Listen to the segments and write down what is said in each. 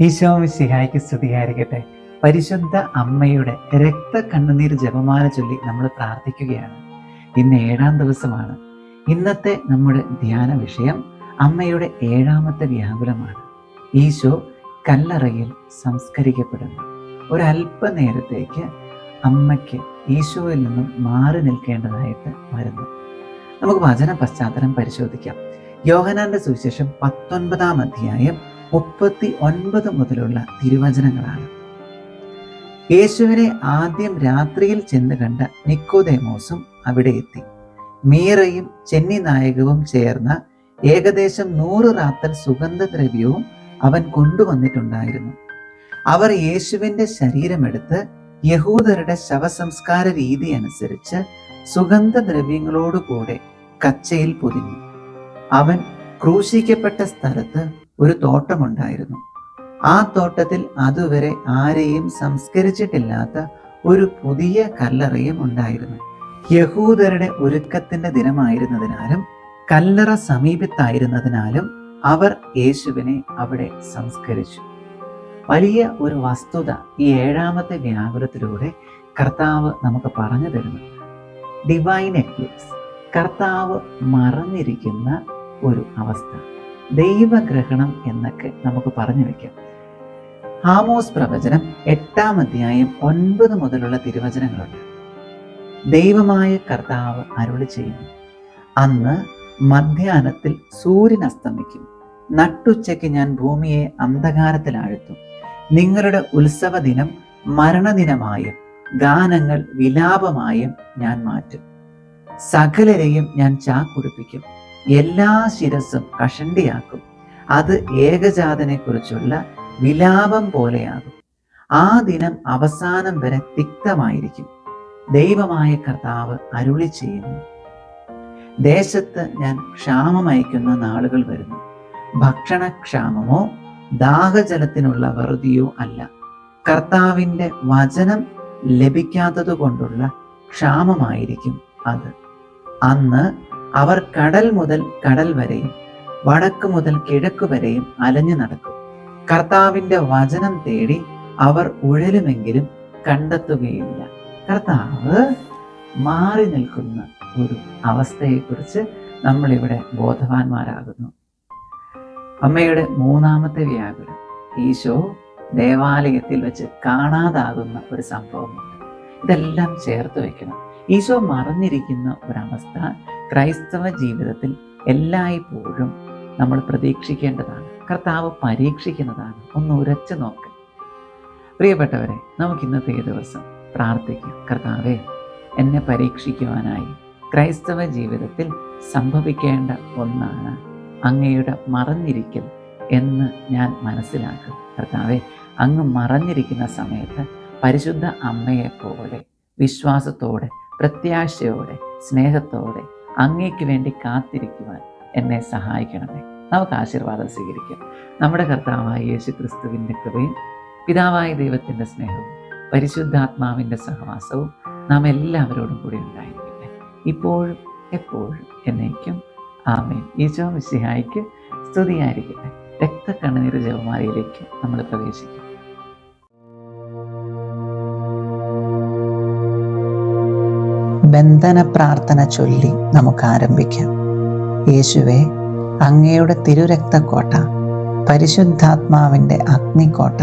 ഈശോ സിഹായിക്ക് സ്തുതിയായിരിക്കട്ടെ. പരിശുദ്ധ അമ്മയുടെ രക്ത കണ്ണുനീർ ജപമാല ചൊല്ലി നമ്മൾ പ്രാർത്ഥിക്കുകയാണ്. ഇന്ന് ഏഴാം ദിവസമാണ്. ഇന്നത്തെ നമ്മുടെ ധ്യാന വിഷയം അമ്മയുടെ ഏഴാമത്തെ വ്യാകുലമാണ്. ഈശോ കല്ലറയിൽ സംസ്കരിക്കപ്പെടുന്നു. ഒരല്പനേരത്തേക്ക് അമ്മയ്ക്ക് ഈശോയിൽ നിന്നും മാറി നിൽക്കേണ്ടതായിട്ട് വരുന്നു. നമുക്ക് വചന പശ്ചാത്തലം പരിശോധിക്കാം. യോഹനാന്റെ സുവിശേഷം പത്തൊൻപതാം അധ്യായം മുപ്പത്തി ഒൻപത് മുതലുള്ള തിരുവചനങ്ങളാണ്. യേശുവിനെ ആദ്യം രാത്രിയിൽ ചെന്ന് കണ്ട നിക്കോദേമോസും അവിടെ എത്തി. മീറയും ചെന്നി നായകവും ചേർന്ന ഏകദേശം നൂറ് റാത്തൽ സുഗന്ധദ്രവ്യവും അവൻ കൊണ്ടുവന്നിട്ടുണ്ടായിരുന്നു. അവർ യേശുവിന്റെ ശരീരമെടുത്ത് യഹൂദരുടെ ശവസംസ്കാര രീതി അനുസരിച്ച് സുഗന്ധദ്രവ്യങ്ങളോടുകൂടെ കച്ചയിൽ പൊതിഞ്ഞു. അവൻ ക്രൂശിക്കപ്പെട്ട സ്ഥലത്ത് ഒരു തോട്ടമുണ്ടായിരുന്നു. ആ തോട്ടത്തിൽ അതുവരെ ആരെയും സംസ്കരിച്ചിട്ടില്ലാത്ത ഒരു പുതിയ കല്ലറയും ഉണ്ടായിരുന്നു. യഹൂദരുടെ ഒരുക്കത്തിന്റെ ദിനമായിരുന്നതിനാലും കല്ലറ സമീപത്തായിരുന്നതിനാലും അവർ യേശുവിനെ അവിടെ സംസ്കരിച്ചു. വലിയ ഒരു വസ്തുത ഈ ഏഴാമത്തെ വ്യാകുലത്തിലൂടെ കർത്താവ് നമുക്ക് പറഞ്ഞു തരുന്നു. ഡിവൈൻ എക്ലിപ്സ് കർത്താവ് മറഞ്ഞിരിക്കുന്ന ഒരു അവസ്ഥ. ദൈവഗ്രഹണം എന്നൊക്കെ നമുക്ക് പറഞ്ഞു വെക്കാം. ആമോസ് പ്രവചനം എട്ടാം അധ്യായം ഒൻപത് മുതലുള്ള തിരുവചനങ്ങളുണ്ട്. ദൈവമായ കർത്താവ് അരുളി ചെയ്യുന്നു. അന്ന് മധ്യാഹ്നത്തിൽ സൂര്യൻ അസ്തമിക്കും. നട്ടുച്ചയ്ക്ക് ഞാൻ ഭൂമിയെ അന്ധകാരത്തിൽ ആഴ്ത്തും നിങ്ങളുടെ ഉത്സവ ദിനം മരണദിനമായും ഗാനങ്ങൾ വിലാപമായും ഞാൻ മാറ്റും. സകലരെയും ഞാൻ ചാക്കുടിപ്പിക്കും. എല്ലാ ശിരസും കഷണ്ടിയാക്കും. അത് ഏകജാതനെ കുറിച്ചുള്ള വിലാപം പോലെയാകും. ആ ദിനം അവസാനം വരെ തിക്തമായിരിക്കും. ദൈവമായ കർത്താവ് അരുളി ചെയ്യുന്നു. ദേശത്ത് ഞാൻ ക്ഷാമമയക്കുന്ന നാളുകൾ വരുന്നു. ഭക്ഷണക്ഷാമമോ ദാഹജലത്തിനുള്ള വെറുതിയോ അല്ല. കർത്താവിന്റെ വചനം ലഭിക്കാത്തതുകൊണ്ടുള്ള ക്ഷാമമായിരിക്കും അത്. അന്ന് അവർ കടൽ മുതൽ കടൽ വരെയും വടക്ക് മുതൽ കിഴക്ക് വരെയും അലഞ്ഞു നടക്കും. കർത്താവിന്റെ വചനം തേടി അവർ ഉഴലുമെങ്കിലും കണ്ടെത്തുകയില്ല. കർത്താവ് മാറി നിൽക്കുന്ന ഒരു അവസ്ഥയെക്കുറിച്ച് നമ്മളിവിടെ ബോധവാന്മാരാകുന്നു. അമ്മയുടെ മൂന്നാമത്തെ വ്യാകുലം ഈശോ ദേവാലയത്തിൽ വെച്ച് കാണാതാകുന്ന ഒരു സംഭവമുണ്ട്. ഇതെല്ലാം ചേർത്ത് വെക്കണം ഈശോ മറഞ്ഞിരിക്കുന്ന ഒരവസ്ഥ ക്രൈസ്തവ ജീവിതത്തിൽ എല്ലായ്പ്പോഴും നമ്മൾ പ്രതീക്ഷിക്കേണ്ടതാണ്. കർത്താവ് പരീക്ഷിക്കുന്നതാണ്. ഒന്ന് ഉരച്ചു നോക്ക്. പ്രിയപ്പെട്ടവരെ നമുക്ക് ഇന്നത്തെ ദിവസം പ്രാർത്ഥിക്കാം. കർത്താവെ എന്നെ പരീക്ഷിക്കുവാനായി ക്രൈസ്തവ ജീവിതത്തിൽ സംഭവിക്കേണ്ട ഒന്നാണ് അങ്ങയുടെ മറഞ്ഞിരിക്കൽ എന്ന് ഞാൻ മനസ്സിലാക്കും കർത്താവെ അങ്ങ് മറഞ്ഞിരിക്കുന്ന സമയത്ത് പരിശുദ്ധ അമ്മയെപ്പോലെ വിശ്വാസത്തോടെ പ്രത്യാശയോടെ സ്നേഹത്തോടെ അങ്ങേക്ക് വേണ്ടി കാത്തിരിക്കുവാൻ എന്നെ സഹായിക്കണമേ. നമുക്ക് ആശീർവാദം സ്വീകരിക്കാം. നമ്മുടെ കർത്താവായ യേശു ക്രിസ്തുവിന്റെ കൃപയും പിതാവായ ദൈവത്തിന്റെ സ്നേഹവും പരിശുദ്ധാത്മാവിന്റെ സഹവാസവും നാം എല്ലാവരോടും കൂടി ഉണ്ടായിരിക്കട്ടെ. ഇപ്പോഴും എപ്പോഴും എന്നേക്കും ആമേൻ. ഈശോ വിശിഹായിക്ക് സ്തുതിയായിരിക്കട്ടെ. രക്തക്കണ്ണീർ ജവമാലയിലേക്ക് നമ്മൾ പ്രവേശിക്കും. ബന്ധന പ്രാർത്ഥന ചൊല്ലി നമുക്ക് ആരംഭിക്കാം യേശുവെ അങ്ങയുടെ തിരുരക്തക്കോട്ട പരിശുദ്ധാത്മാവിന്റെ അഗ്നിക്കോട്ട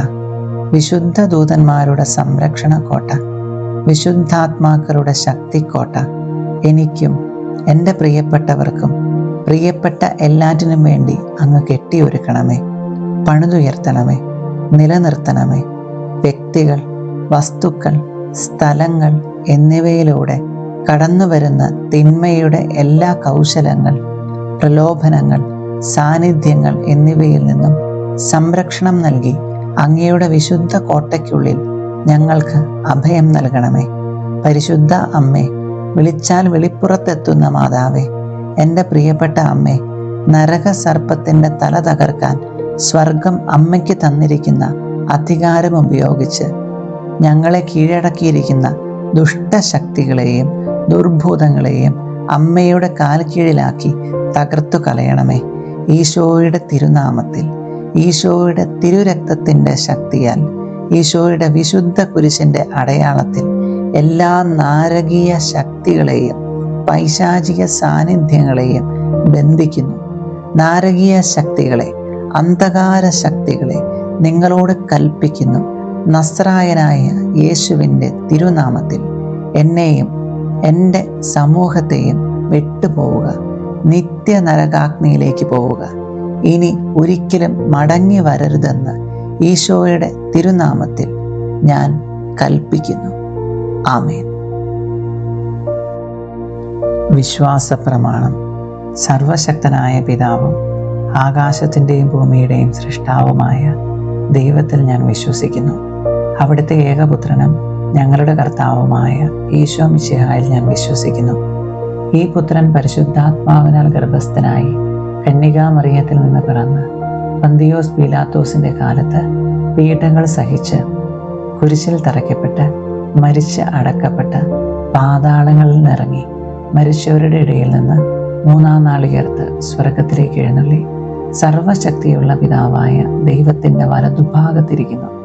വിശുദ്ധ ദൂതന്മാരുടെ സംരക്ഷണ കോട്ട വിശുദ്ധാത്മാക്കളുടെ ശക്തിക്കോട്ട എനിക്കും എന്റെ പ്രിയപ്പെട്ടവർക്കും പ്രിയപ്പെട്ട എല്ലാറ്റിനും വേണ്ടി അങ്ങ് കെട്ടിയൊരുക്കണമേ. പണിതുയർത്തണമേ. നിലനിർത്തണമേ. വ്യക്തികൾ വസ്തുക്കൾ സ്ഥലങ്ങൾ എന്നിവയിലൂടെ കടന്നു വരുന്ന തിന്മയുടെ എല്ലാ കൗശലങ്ങൾ പ്രലോഭനങ്ങൾ സാന്നിധ്യങ്ങൾ എന്നിവയിൽ നിന്നും സംരക്ഷണം നൽകി അങ്ങയുടെ വിശുദ്ധ കോട്ടയ്ക്കുള്ളിൽ ഞങ്ങൾക്ക് അഭയം നൽകണമേ. പരിശുദ്ധ അമ്മേ വിളിച്ചാൽ വെളിപ്പുറത്തെത്തുന്ന മാതാവേ എന്റെ പ്രിയപ്പെട്ട അമ്മേ നരക സർപ്പത്തിന്റെ തല തകർക്കാൻ സ്വർഗം അമ്മയ്ക്ക് തന്നിരിക്കുന്ന അധികാരം ഉപയോഗിച്ച് ഞങ്ങളെ കീഴടക്കിയിരിക്കുന്ന ദുഷ്ടശക്തികളെയും ദുർഭൂതങ്ങളെയും അമ്മയുടെ കാൽക്കീഴിലാക്കി തകർത്തു കളയണമേ. ഈശോയുടെ തിരുനാമത്തിൽ ഈശോയുടെ തിരുരക്തത്തിന്റെ ശക്തിയാൽ ഈശോയുടെ വിശുദ്ധ കുരിശിന്റെ അടയാളത്തിൽ എല്ലാ നാരകീയ ശക്തികളെയും പൈശാചിക സാന്നിധ്യങ്ങളെയും ബന്ധിക്കുന്നു. നാരകീയ ശക്തികളെ അന്ധകാര ശക്തികളെ നിങ്ങളോട് കൽപ്പിക്കുന്നു. നസ്രായനായ യേശുവിന്റെ തിരുനാമത്തിൽ എന്നെയും എന്റെ സമൂഹത്തെയും വിട്ടുപോവുക. നിത്യ നരകാഗ്നിയിലേക്ക് പോവുക. ഇനി ഒരിക്കലും മടങ്ങി വരരുതെന്ന് ഈശോയുടെ തിരുനാമത്തിൽ ഞാൻ കൽപ്പിക്കുന്നു. ആമേൻ. വിശ്വാസ പ്രമാണം സർവശക്തനായ പിതാവും ആകാശത്തിന്റെയും ഭൂമിയുടെയും സൃഷ്ടാവുമായ ദൈവത്തിൽ ഞാൻ വിശ്വസിക്കുന്നു. അവിടുത്തെ ഏകപുത്രനും ഞങ്ങളുടെ കർത്താവുമായ ഈശോ മിശിഹായിൽ ഞാൻ വിശ്വസിക്കുന്നു. ഈ പുത്രൻ പരിശുദ്ധാത്മാവിനാൽ ഗർഭസ്ഥനായി കന്യകാമറിയത്തിൽ നിന്ന് പിറന്ന് പന്തിയോസ് പീലാത്തോസിന്റെ കാലത്ത് പീഠങ്ങൾ സഹിച്ച് കുരിശിൽ തറയ്ക്കപ്പെട്ട് മരിച്ച് അടക്കപ്പെട്ട് പാതാളങ്ങളിൽ നിറങ്ങി മരിച്ചവരുടെ ഇടയിൽ നിന്ന് മൂന്നാം നാളികേർത്ത് സ്വർഗത്തിലേക്ക് എഴുന്നള്ളി സർവശക്തിയുള്ള പിതാവായ ദൈവത്തിന്റെ വലതുഭാഗത്തിരിക്കുന്നു.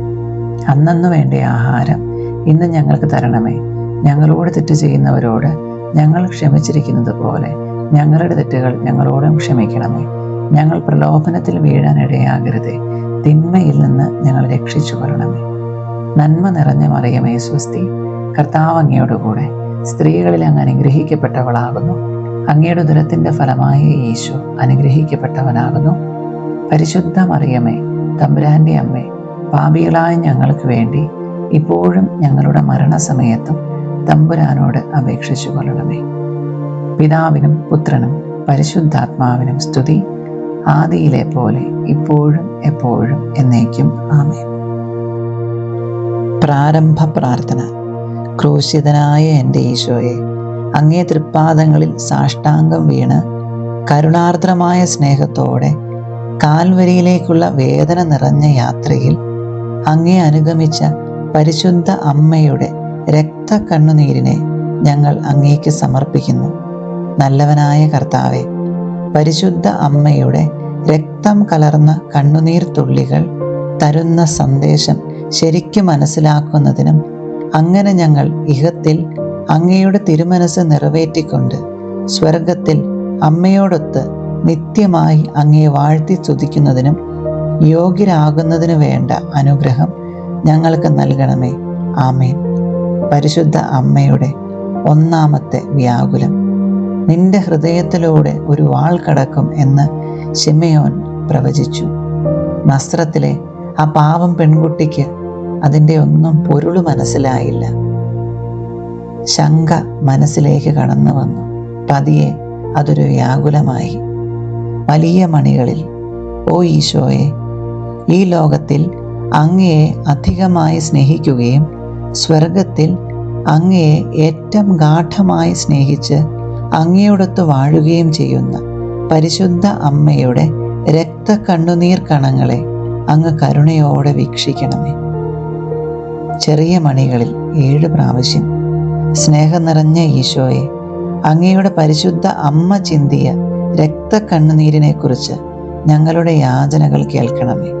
അന്നന്ന് വേണ്ട ആഹാരം. ഇന്ന് ഞങ്ങൾക്ക് തരണമേ. ഞങ്ങളോട് തെറ്റ് ചെയ്യുന്നവരോട് ഞങ്ങൾ ക്ഷമിച്ചിരിക്കുന്നത് പോലെ ഞങ്ങളുടെ തെറ്റുകൾ ഞങ്ങളോടും ക്ഷമിക്കണമേ. ഞങ്ങൾ പ്രലോഭനത്തിൽ വീഴാൻ ഇടയാകരുതേ. തിന്മയിൽ നിന്ന് ഞങ്ങൾ രക്ഷിച്ചു കൊള്ളണമേ. നന്മ നിറഞ്ഞ മറിയമേ സ്വസ്തി. കർത്താവ് അങ്ങയോടുകൂടെ സ്ത്രീകളിൽ അങ്ങ് അനുഗ്രഹിക്കപ്പെട്ടവളാകുന്നു. അങ്ങയുടെ ദുരത്തിന്റെ ഫലമായ ഈശോ അനുഗ്രഹിക്കപ്പെട്ടവനാകുന്നു. പരിശുദ്ധ മറിയമേ തമ്പുരാന്റെ അമ്മേ പാപികളായ ഞങ്ങൾക്ക് വേണ്ടി ഇപ്പോഴും ഞങ്ങളുടെ മരണസമയത്തും തമ്പുരാനോട് അപേക്ഷിച്ചു കൊള്ളണമേ. പിതാവിനും പുത്രനും പരിശുദ്ധാത്മാവിനും സ്തുതി ആദിയിലെ പോലെ ഇപ്പോഴും എപ്പോഴും എന്നേക്കും ആമേ പ്രാരംഭ പ്രാർത്ഥന. ക്രൂശിതനായ എന്റെ ഈശോയെ അങ്ങേ തൃപ്പാദങ്ങളിൽ സാഷ്ടാംഗം വീണ് കരുണാർദ്രമായ സ്നേഹത്തോടെ കാൽവരിയിലേക്കുള്ള വേദന നിറഞ്ഞ യാത്രയിൽ അങ്ങേ അനുഗമിച്ച പരിശുദ്ധ അമ്മയുടെ രക്ത കണ്ണുനീരിനെ ഞങ്ങൾ അങ്ങേക്ക് സമർപ്പിക്കുന്നു. നല്ലവനായ കർത്താവെ പരിശുദ്ധ അമ്മയുടെ രക്തം കലർന്ന കണ്ണുനീർ തുള്ളികൾ തരുന്ന സന്ദേശം ശരിക്കും മനസ്സിലാക്കുന്നതിനും അങ്ങനെ ഞങ്ങൾ ഇഹത്തിൽ അങ്ങയുടെ തിരുമനസ് നിറവേറ്റിക്കൊണ്ട് സ്വർഗത്തിൽ അമ്മയോടൊത്ത് നിത്യമായി അങ്ങയെ വാഴ്ത്തി സ്തുതിക്കുന്നതിനും യോഗ്യരാകുന്നതിനു വേണ്ട അനുഗ്രഹം ഞങ്ങൾക്ക് നൽകണമേ. ആമേൻ. പരിശുദ്ധ അമ്മയുടെ ഒന്നാമത്തെ വ്യാകുലം. നിന്റെ ഹൃദയത്തിലൂടെ ഒരു വാൾ കടക്കും എന്ന് ഷിമയോൻ പ്രവചിച്ചു. നസ്രത്തിലെ ആ പാവം പെൺകുട്ടിക്ക് അതിന്റെ ഒന്നും പൊരുൾ മനസ്സിലായില്ല. ശങ്ക മനസ്സിലേക്ക് കടന്നു വന്നു. പതിയെ അതൊരു വ്യാകുലമായി. വലിയ മണികളിൽ ഓ ഈശോയെ ഈ ലോകത്തിൽ അങ്ങയെ അധികമായി സ്നേഹിക്കുകയും സ്വർഗത്തിൽ അങ്ങയെ ഏറ്റവും ഗാഠമായി സ്നേഹിച്ച് അങ്ങയോടൊത്ത് വാഴുകയും ചെയ്യുന്ന പരിശുദ്ധ അമ്മയുടെ രക്ത കണ്ണുനീർ കണങ്ങളെ അങ്ങ് കരുണയോടെ വീക്ഷിക്കണമേ. ചെറിയ മണികളിൽ ഏഴ് പ്രാവശ്യം സ്നേഹം നിറഞ്ഞ ഈശോയെ അങ്ങയുടെ പരിശുദ്ധ അമ്മ ചിന്തിയ രക്തക്കണ്ണുനീരിനെ കുറിച്ച് ഞങ്ങളുടെ യാചനകൾ കേൾക്കണമേ.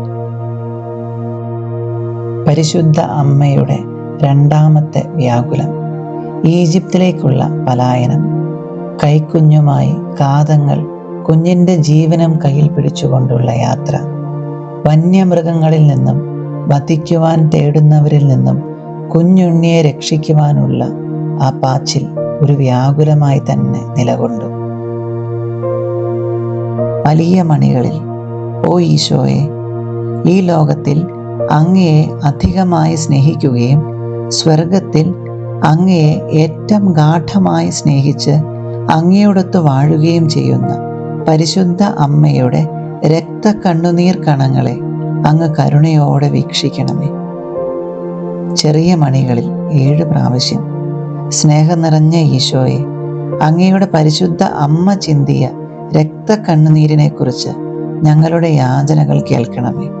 പരിശുദ്ധ അമ്മയുടെ രണ്ടാമത്തെ വ്യാകുലം. ഈജിപ്തിലേക്കുള്ള പലായനം. കൈക്കുഞ്ഞുമായി കാതങ്ങൾ കുഞ്ഞിന്റെ ജീവനം കയ്യിൽ പിടിച്ചുകൊണ്ടുള്ള യാത്ര. വന്യമൃഗങ്ങളിൽ നിന്നും വധിക്കുവാൻ തേടുന്നവരിൽ നിന്നും കുഞ്ഞുണ്ണിയെ രക്ഷിക്കുവാനുള്ള ആ പാച്ചിൽ ഒരു വ്യാകുലമായി തന്നെ നിലകൊണ്ടു. വലിയ മണികളിൽ ഓ ഈശോയെ ഈ ലോകത്തിൽ അങ്ങയെ അധികമായി സ്നേഹിക്കുകയും സ്വർഗത്തിൽ അങ്ങയെ ഏറ്റവും ഗാഠമായി സ്നേഹിച്ച് അങ്ങയോടൊത്ത് വാഴുകയും ചെയ്യുന്ന പരിശുദ്ധ അമ്മയുടെ രക്ത കണ്ണുനീർ കണങ്ങളെ അങ്ങ് കരുണയോടെ വീക്ഷിക്കണമേ. ചെറിയ മണികളിൽ ഏഴ് പ്രാവശ്യം സ്നേഹം നിറഞ്ഞ ഈശോയെ അങ്ങയുടെ പരിശുദ്ധ അമ്മ ചിന്തിയ രക്ത കണ്ണുനീരിനെക്കുറിച്ച് ഞങ്ങളുടെ യാചനകൾ കേൾക്കണമേ.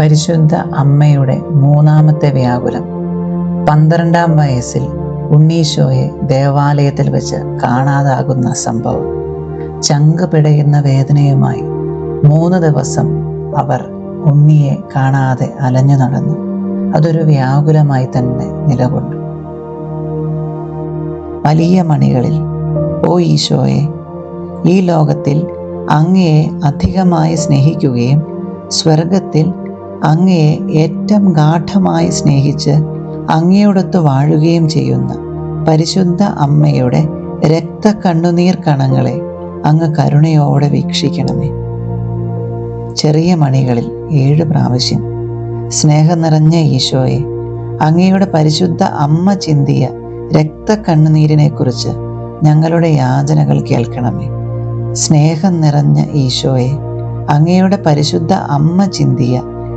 പരിശുദ്ധ അമ്മയുടെ മൂന്നാമത്തെ വ്യാകുലം. പന്ത്രണ്ടാം വയസ്സിൽ ഉണ്ണീശോയെ ദേവാലയത്തിൽ വെച്ച് കാണാതാകുന്ന സംഭവം. ചങ്ക് പിടയുന്ന വേദനയുമായി മൂന്ന് ദിവസം അവർ ഉണ്ണിയെ കാണാതെ അലഞ്ഞു നടന്നു. അതൊരു വ്യാകുലമായി തന്നെ നിലകൊണ്ടു. വലിയ മണികളിൽ ഓ ഈശോയെ ഈ ലോകത്തിൽ അങ്ങയെ അധികമായി സ്നേഹിക്കുകയും സ്വർഗത്തിൽ അങ്ങയെ ഏറ്റവും ഗാഠമായി സ്നേഹിച്ച് അങ്ങയോടൊത്ത് വാഴുകയും ചെയ്യുന്ന പരിശുദ്ധ അമ്മയുടെ രക്ത കണ്ണുനീർ കണങ്ങളെ അങ്ങ് കരുണയോടെ വീക്ഷിക്കണമേ. ചെറിയ മണികളിൽ ഏഴ് പ്രാവശ്യം സ്നേഹം നിറഞ്ഞ ഈശോയെ അങ്ങയുടെ പരിശുദ്ധ അമ്മ ചിന്തിയ രക്ത കണ്ണുനീരിനെക്കുറിച്ച് ഞങ്ങളുടെ യാചനകൾ കേൾക്കണമേ. സ്നേഹം നിറഞ്ഞ ഈശോയെ അങ്ങയുടെ പരിശുദ്ധ അമ്മ ചിന്തിയ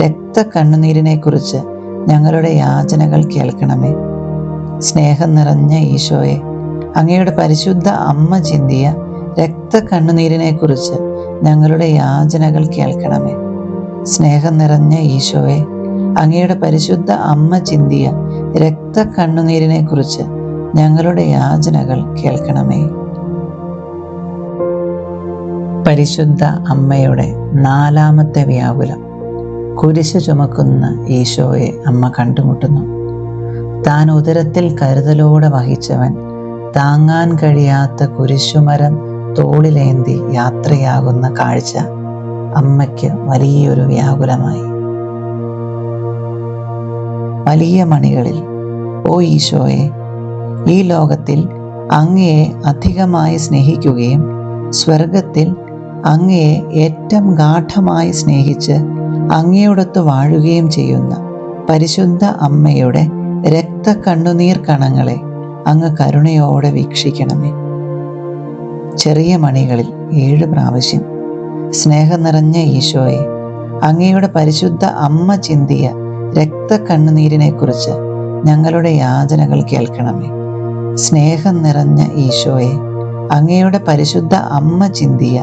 രക്തക്കണ്ണുനീരിനെക്കുറിച്ച് ഞങ്ങളുടെ യാചനകൾ കേൾക്കണമേ. സ്നേഹം നിറഞ്ഞ ഈശോയെ അങ്ങയുടെ പരിശുദ്ധ അമ്മ ചിന്തിയ രക്തക്കണ്ണുനീരിനെക്കുറിച്ച് ഞങ്ങളുടെ യാചനകൾ കേൾക്കണമേ. സ്നേഹം നിറഞ്ഞ ഈശോയെ അങ്ങയുടെ പരിശുദ്ധ അമ്മ ചിന്തിയ രക്തക്കണ്ണുനീരിനെക്കുറിച്ച് ഞങ്ങളുടെ യാചനകൾ കേൾക്കണമേ. പരിശുദ്ധ അമ്മയുടെ നാലാമത്തെ വ്യാകുലം. കുരിശ് ചുമക്കുന്ന ഈശോയെ അമ്മ കണ്ടുമുട്ടുന്നു. താൻ ഉദരത്തിൽ കരുതലോടെ വഹിച്ചവൻ താങ്ങാൻ കഴിയാത്ത കുരിശുമരം തോളിലേന്തി യാത്രയാകുന്ന കാഴ്ച അമ്മയ്ക്ക് വലിയൊരു വ്യാകുലമായി. വലിയ മണികളിൽ ഓ ഈശോയെ ഈ ലോകത്തിൽ അങ്ങയെ അധികമായി സ്നേഹിക്കുകയും സ്വർഗത്തിൽ അങ്ങയെ ഏറ്റവും ഗാഠമായി സ്നേഹിച്ച് അങ്ങയോടൊത്ത് വാഴുകയും ചെയ്യുന്ന പരിശുദ്ധ അമ്മയുടെ രക്ത കണ്ണുനീർ കണങ്ങളെ അങ്ങ് കരുണയോടെ വീക്ഷിക്കണമേ. ചെറിയ മണികളിൽ ഏഴ് പ്രാവശ്യം സ്നേഹം നിറഞ്ഞ ഈശോയെ അങ്ങയുടെ പരിശുദ്ധ അമ്മ ചിന്തിയ രക്ത കണ്ണുനീരിനെക്കുറിച്ച് ഞങ്ങളുടെ യാചനകൾ കേൾക്കണമേ. സ്നേഹം നിറഞ്ഞ ഈശോയെ അങ്ങയുടെ പരിശുദ്ധ അമ്മ ചിന്തിയ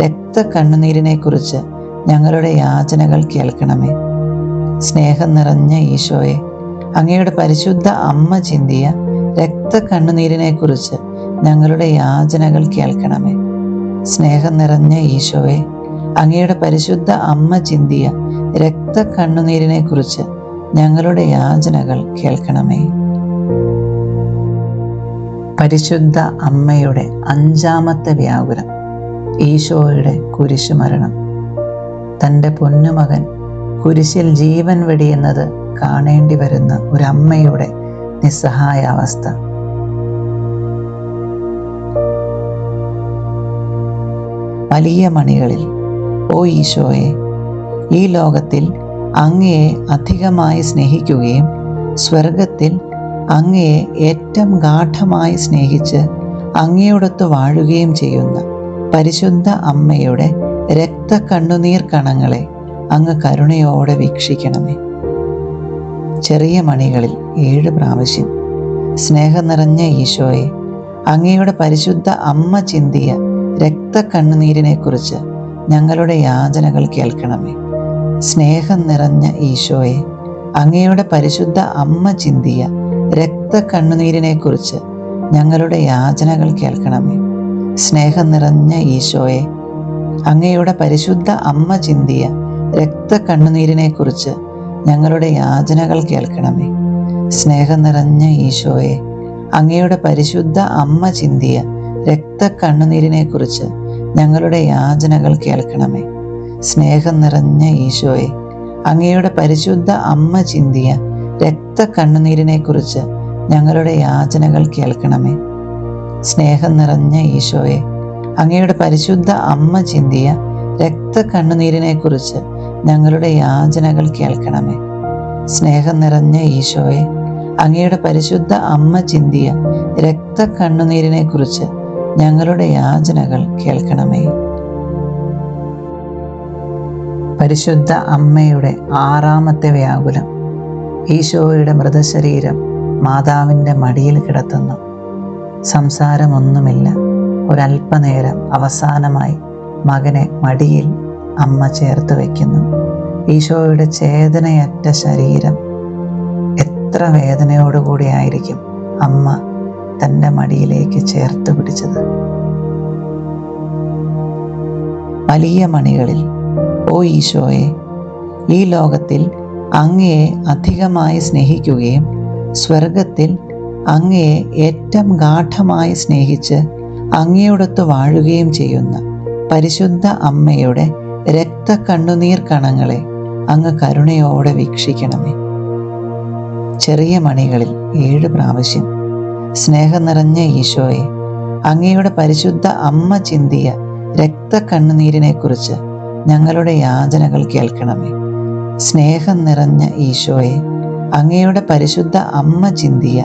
രക്തക്കണ്ണുനീരിനെ കുറിച്ച് ഞങ്ങളുടെ യാചനകൾ കേൾക്കണമേ. സ്നേഹം നിറഞ്ഞ ഈശോയെ അങ്ങയുടെ പരിശുദ്ധ അമ്മ ചിന്തിയ രക്തക്കണ്ണുനീരിനെ കുറിച്ച് ഞങ്ങളുടെ യാചനകൾ കേൾക്കണമേ. സ്നേഹം നിറഞ്ഞ ഈശോയെ അങ്ങയുടെ പരിശുദ്ധ അമ്മ ചിന്തിയ രക്തക്കണ്ണുനീരിനെ കുറിച്ച് ഞങ്ങളുടെ യാചനകൾ കേൾക്കണമേ. പരിശുദ്ധ അമ്മയുടെ അഞ്ചാമത്തെ വ്യാകുലം. ഈശോയുടെ കുരിശുമരണം. തന്റെ പൊന്നുമകൻ കുരിശിൽ ജീവൻ വെടിയുന്നത് കാണേണ്ടി വരുന്ന ഒരമ്മയുടെ നിസ്സഹായാവസ്ഥ. വലിയ മണികളിൽ ഓ ഈശോയെ ഈ ലോകത്തിൽ അങ്ങയെ അധികമായി സ്നേഹിക്കുകയും സ്വർഗത്തിൽ അങ്ങയെ ഏറ്റവും ഗാഠമായി സ്നേഹിച്ച് അങ്ങയോടൊത്ത് വാഴുകയും ചെയ്യുന്ന പരിശുദ്ധ അമ്മയുടെ രക്ത കണ്ണുനീർ കണങ്ങളെ അങ്ങ് കരുണയോടെ വീക്ഷിക്കണമേ. ചെറിയ മണികളിൽ ഏഴ് പ്രാവശ്യം സ്നേഹം നിറഞ്ഞ ഈശോയെ അങ്ങയുടെ പരിശുദ്ധ അമ്മ ചിന്തിയ രക്തക്കണ്ണുനീരിനെ കുറിച്ച് ഞങ്ങളുടെ യാചനകൾ കേൾക്കണമേ. സ്നേഹം നിറഞ്ഞ ഈശോയെ അങ്ങയുടെ പരിശുദ്ധ അമ്മ ചിന്തിയ രക്തക്കണ്ണുനീരിനെ കുറിച്ച് ഞങ്ങളുടെ യാചനകൾ കേൾക്കണമേ. സ്നേഹം നിറഞ്ഞ ഈശോയെ. അങ്ങയുടെ പരിശുദ്ധ അമ്മ ചിന്തിയ രക്ത കണ്ണുനീരിനെക്കുറിച്ച് ഞങ്ങളുടെ യാചനകൾ കേൾക്കണമേ. സ്നേഹം നിറഞ്ഞ ഈശോയെ അങ്ങയുടെ പരിശുദ്ധ അമ്മ ചിന്തിയ രക്ത കണ്ണുനീരിനെക്കുറിച്ച് ഞങ്ങളുടെ യാചനകൾ കേൾക്കണമേ. സ്നേഹം നിറഞ്ഞ ഈശോയെ അങ്ങയുടെ പരിശുദ്ധ അമ്മ ചിന്തിയ രക്ത കണ്ണുനീരിനെക്കുറിച്ച് ഞങ്ങളുടെ യാചനകൾ കേൾക്കണമേ. സ്നേഹം നിറഞ്ഞ ഈശോയെ. അങ്ങയുടെ പരിശുദ്ധ അമ്മ ചിന്തിയ രക്തക്കണ്ണുനീരിനെ കുറിച്ച് ഞങ്ങളുടെ യാചനകൾ കേൾക്കണമേ. സ്നേഹം നിറഞ്ഞ ഈശോയെ അങ്ങയുടെ പരിശുദ്ധ അമ്മ ചിന്തിയ രക്തക്കണ്ണുനീരിനെ കുറിച്ച് ഞങ്ങളുടെ യാചനകൾ കേൾക്കണമേ. പരിശുദ്ധ അമ്മയുടെ ആറാമത്തെ വ്യാകുലം. ഈശോയുടെ മൃതശരീരം മാതാവിന്റെ മടിയിൽ കിടത്തുന്നു. സംസാരമൊന്നുമില്ല. ഒരല്പനേരം അവസാനമായി മകനെ മടിയിൽ അമ്മ ചേർത്ത് വയ്ക്കുന്നു. ഈശോയുടെ ചേതനയറ്റ ശരീരം എത്ര വേദനയോടുകൂടിയായിരിക്കും അമ്മ തന്റെ മടിയിലേക്ക് ചേർത്ത് പിടിച്ചത്? വലിയ മണികളിൽ ഓ ഈശോയെ ഈ ലോകത്തിൽ അങ്ങയെ അധികമായി സ്നേഹിക്കുകയും സ്വർഗത്തിൽ അങ്ങയെ ഏറ്റവും ഗാഠമായി സ്നേഹിച്ച് അങ്ങയോടൊത്ത് വാഴുകയും ചെയ്യുന്ന പരിശുദ്ധ അമ്മയുടെ രക്ത കണ്ണുനീർ കണങ്ങളെ അങ്ങ് കരുണയോടെ വീക്ഷിക്കണമേ. ചെറിയ മണികളിൽ ഏഴ് പ്രാവശ്യം സ്നേഹം നിറഞ്ഞ ഈശോയെ അങ്ങയുടെ പരിശുദ്ധ അമ്മ ചിന്തിയ രക്തക്കണ്ണുനീരിനെ കുറിച്ച് ഞങ്ങളുടെ യാചനകൾ കേൾക്കണമേ. സ്നേഹം നിറഞ്ഞ ഈശോയെ അങ്ങയുടെ പരിശുദ്ധ അമ്മ ചിന്തിയ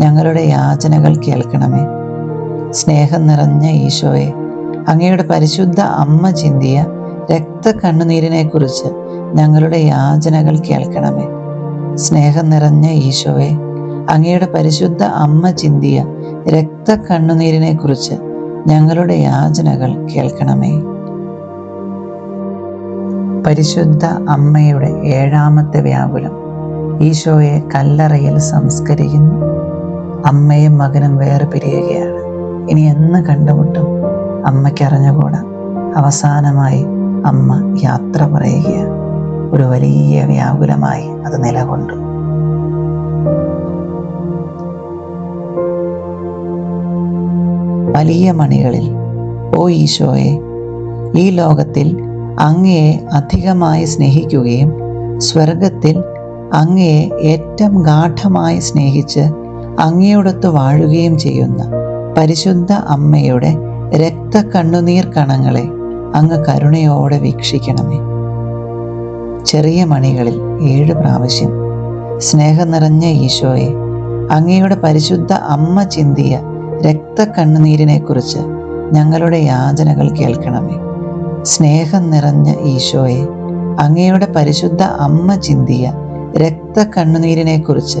ഞങ്ങളുടെ യാചനകൾ കേൾക്കണമേ. സ്നേഹം നിറഞ്ഞ ഈശോയെ അങ്ങയുടെ പരിശുദ്ധ അമ്മ ചിന്തിയ രക്തക്കണ്ണുനീരിനെ കുറിച്ച് ഞങ്ങളുടെ യാചനകൾ കേൾക്കണമേ. സ്നേഹം നിറഞ്ഞ ഈശോയെ അങ്ങയുടെ പരിശുദ്ധ അമ്മ ചിന്തിയ രക്തക്കണ്ണുനീരിനെ കുറിച്ച് ഞങ്ങളുടെ യാചനകൾ കേൾക്കണമേ. പരിശുദ്ധ അമ്മയുടെ ഏഴാമത്തെ വ്യാകുലം ഈശോയെ കല്ലറയിൽ സംസ്കരിക്കുന്നു. അമ്മയും മകനും വേറെ പിരിയുകയാണ്. ഇനി എന്ന് കണ്ടുമുട്ടും അമ്മയ്ക്ക് അറിഞ്ഞുകൂടാ അവസാനമായി അമ്മ യാത്ര പറയുകയാണ്. ഒരു വലിയ വ്യാകുലമായി അത് നിലകൊണ്ടു. വലിയ മണികളിൽ ഓ ഈശോയെ ഈ ലോകത്തിൽ അങ്ങയെ അധികമായി സ്നേഹിക്കുകയും സ്വർഗത്തിൽ അങ്ങയെ ഏറ്റവും ഗാഠമായി സ്നേഹിച്ച് അങ്ങയോടൊത്ത് വാഴുകയും ചെയ്യുന്ന പരിശുദ്ധ അമ്മയുടെ രക്ത കണ്ണുനീർ കണങ്ങളെ അങ്ങ് കരുണയോടെ വീക്ഷിക്കണമേ. ചെറിയ മണികളിൽ ഏഴ് പ്രാവശ്യം സ്നേഹം നിറഞ്ഞ ഈശോയെ അങ്ങയുടെ പരിശുദ്ധ അമ്മ ചിന്തിയ രക്തക്കണ്ണുനീരിനെ കുറിച്ച് ഞങ്ങളുടെ യാചനകൾ കേൾക്കണമേ. സ്നേഹം നിറഞ്ഞ ഈശോയെ അങ്ങയുടെ പരിശുദ്ധ അമ്മ ചിന്തിയ രക്തക്കണ്ണുനീരിനെ കുറിച്ച്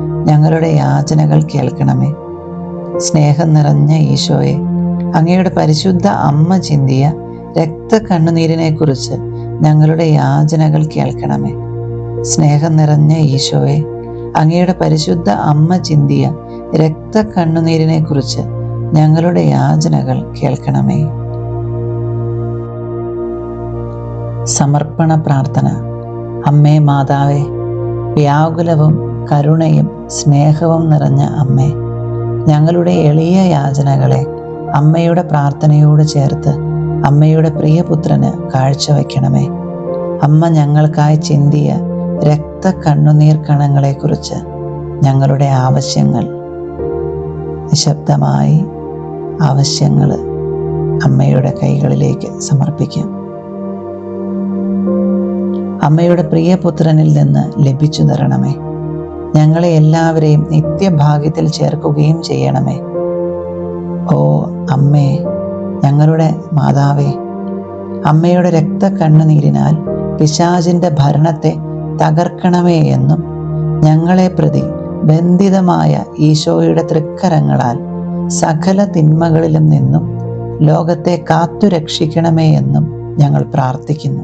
ഞങ്ങളുടെ യാചനകൾ കേൾക്കണമേ. സ്നേഹം നിറഞ്ഞ ഈശോയെ അങ്ങയുടെ പരിശുദ്ധ അമ്മ ചിന്തിയ രക്തക്കണ്ണുനീരിനെ കുറിച്ച് ഞങ്ങളുടെ യാചനകൾ കേൾക്കണമേ. സ്നേഹം നിറഞ്ഞ ഈശോയെ അങ്ങയുടെ പരിശുദ്ധ അമ്മ ചിന്തിയ രക്തക്കണ്ണുനീരിനെ കുറിച്ച് ഞങ്ങളുടെ യാചനകൾ കേൾക്കണമേ. സമർപ്പണ പ്രാർത്ഥന. അമ്മേ മാതാവേ വ്യാകുലവും കരുണയും സ്നേഹവും നിറഞ്ഞ അമ്മേ ഞങ്ങളുടെ എളിയ യാചനകളെ അമ്മയുടെ പ്രാർത്ഥനയോട് ചേർത്ത് അമ്മയുടെ പ്രിയപുത്രന് കാഴ്ചവെക്കണമേ. അമ്മ ഞങ്ങൾക്കായി ചിന്തിയ രക്ത കണ്ണുനീർ കണങ്ങളെക്കുറിച്ച് ഞങ്ങളുടെ ആവശ്യങ്ങൾ നിശബ്ദമായി ആവശ്യങ്ങൾ അമ്മയുടെ കൈകളിലേക്ക് സമർപ്പിക്കാം. അമ്മയുടെ പ്രിയപുത്രനിൽ നിന്ന് ലഭിച്ചു തരണമേ. ഞങ്ങളെ എല്ലാവരെയും നിത്യഭാഗ്യത്തിൽ ചേർക്കുകയും ചെയ്യണമേ. ഓ അമ്മേ ഞങ്ങളുടെ മാതാവേ അമ്മയുടെ രക്തക്കണ്ണുനീരിനാൽ പിശാചിന്റെ ഭരണത്തെ തകർക്കണമേ എന്നും ഞങ്ങളെ പ്രതി ബന്ധിതമായ ഈശോയുടെ തൃക്കരങ്ങളാൽ സകല തിന്മകളിലും നിന്നും ലോകത്തെ കാത്തുരക്ഷിക്കണമേ എന്നും ഞങ്ങൾ പ്രാർത്ഥിക്കുന്നു.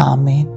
ആമേൻ.